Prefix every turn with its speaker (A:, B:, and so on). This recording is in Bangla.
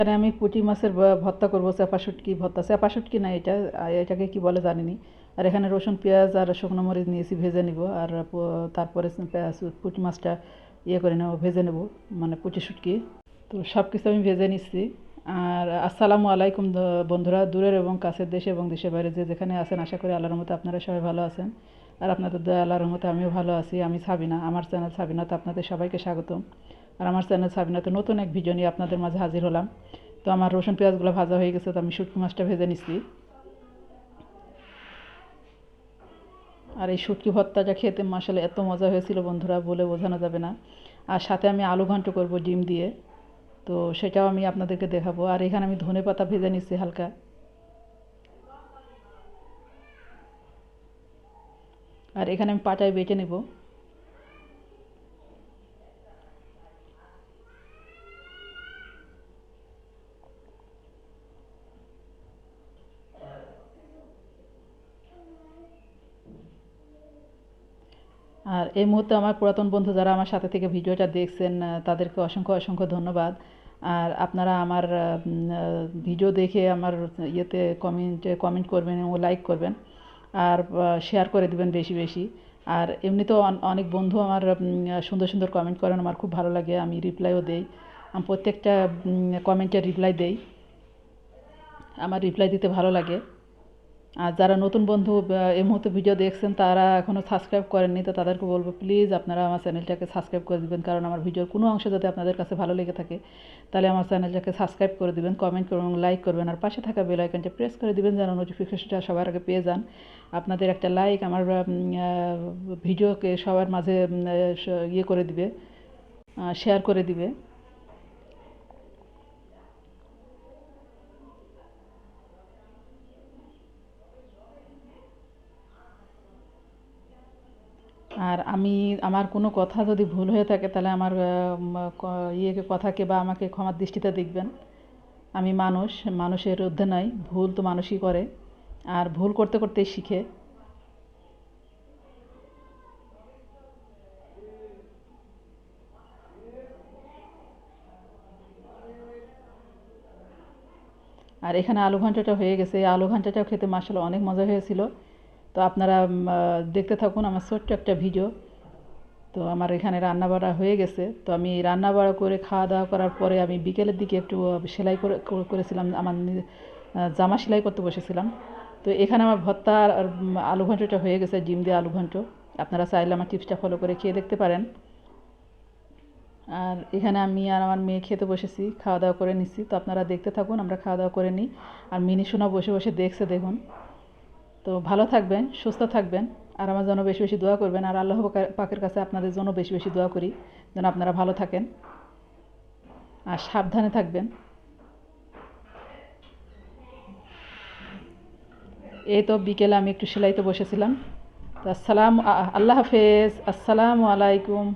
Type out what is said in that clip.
A: এখানে আমি পুঁটি মাছের ভর্তা করব, চাপা শুটকি ভর্তা। চাপা শুটকি না এটা এটাকে কি বলে জানিনি। আর এখানে রসুন, পেঁয়াজ আর শুকনো মরিচ নিয়েছি, ভেজে নিব। আর তারপরে পুঁটি মাছটা ইয়ে করে নেব, ভেজে নেব মানে পুঁটি শুটকি। তো সব কিছু আমি ভেজে নিচ্ছি। আর আসসালামু আলাইকুম বন্ধুরা, দূরের এবং কাছের দেশে এবং দেশের বাইরে যে যেখানে আছেন, আশা করি আল্লাহর মতো আপনারা সবাই ভালো আছেন। আর আপনাদের দয়া, আল্লাহর মতো আমিও ভালো আছি। আমি সাবিনা, আমার চ্যানেল সাবিনাতে আপনাদের সবাইকে স্বাগতম। আর আমার চ্যানেল সাবিনাতে নতুন এক ভিডিও নিয়ে আপনাদের মাঝে হাজির হলাম। তো আমার রসুন পেঁয়াজগুলো ভাজা হয়ে গেছে, তো আমি শুটকি মাছটা ভেজে নিচ্ছি। আর এই শুটকি ভর্তাটা খেতে মশলা এত মজা হয়েছিল বন্ধুরা, বলে বোঝানো যাবে না। আর সাথে আমি আলু ঘন্ট করব ডিম দিয়ে। তো সেটাও আমি আপনাদেরকে দেখাবো। আর এখানে আমি ধনে পাতা ভেজে নিচ্ছি হালকা। আর এখানে আমি পাটায় বেটে নেব। আর এই মুহূর্তে আমার পুরাতন বন্ধু যারা আমার সাথে থেকে ভিডিওটা দেখছেন তাদেরকে অসংখ্য অসংখ্য ধন্যবাদ। আর আপনারা আমার ভিডিও দেখে আমার ইয়েতে কমেন্টে কমেন্ট করবেন এবং লাইক করবেন। আর শেয়ার করে দিবেন বেশি বেশি। আর এমনিতেও অনেক বন্ধু আমার সুন্দর সুন্দর কমেন্ট করেন, আমার খুব ভালো লাগে, আমি রিপ্লাইও দেই। আমি প্রত্যেকটা কমেন্টে রিপ্লাই দেই। আমার রিপ্লাই দিতে ভালো লাগে। আর যারা নতুন বন্ধু এই মুহূর্তে ভিডিও দেখছেন, তারা এখনও সাবস্ক্রাইব করেননি, তো তাদেরকে বলব প্লিজ আপনারা আমার চ্যানেলটাকে সাবস্ক্রাইব করে দেবেন, কারণ আমার ভিডিওর কোনো অংশ যাতে আপনাদের কাছে ভালো লেগে থাকে, তাহলে আমার চ্যানেলটাকে সাবস্ক্রাইব করে দিবেন কমেন্ট করবেন লাইক করবেন, আর পাশে থাকা বেল আইকনটা প্রেস করে দেবেন, যেন নোটিফিকেশনটা সবার আগে পেয়ে যান। আপনাদের একটা লাইক আমার ভিডিওকে সবার মাঝে ইয়ে করে দিবে শেয়ার করে দিবে। আর আমি, আমার কোনো কথা যদি ভুল হয়ে থাকে, তাহলে আমার ইয়েকে কথাকে বা আমাকে ক্ষমার দৃষ্টিতে দেখবেন। আমি মানুষ, মানুষের ঊর্ধ্বে নাই, ভুল তো মানুষই করে, আর ভুল করতে করতেই শিখে। আর এখানে আলু ঘন্টাটা হয়ে গেছে। এই আলু ঘন্টাটাও খেতে মাসাল্লাহ অনেক মজা হয়েছিল। তো আপনারা দেখতে থাকুন আমার ছোট্ট একটা ভিডিও। তো আমার এখানে রান্না বাড়া হয়ে গেছে। তো আমি রান্না বাড়া করে খাওয়া দাওয়া করার পরে আমি বিকেলের দিকে একটু সেলাই করে করে- করেছিলাম। আমার জামা সেলাই করতে বসেছিলাম। তো এখানে আমার ভর্তা আর আর, আলু ঘন্টটা হয়ে গেছে ডিম দিয়ে আলু ঘন্ট। আপনারা চাইলে আমার টিপসটা ফলো করে খেয়ে দেখতে পারেন। আর এখানে আমি আর আমার মেয়ে খেতে বসেছি খাওয়া দাওয়া করে নিচ্ছি। তো আপনারা দেখতে থাকুন আমরা খাওয়া দাওয়া করে নিই। আর মিনি সোনা বসে বসে দেখছে দেখুন। তো ভালো থাকবেন, সুস্থ থাকবেন, আর আমার জন্য বেশি বেশি দোয়া করবেন, আর আল্লাহ পাকের- কাছে আপনাদের জন্য বেশি বেশি দোয়া করি, যেন আপনারা ভালো থাকেন, আর সাবধানে থাকবেন। এই তো বিকেলে আমি একটু সেলাইতে বসেছিলাম। তো আসসালাম আল্লাহ হাফেজ। আসসালামু আলাইকুম।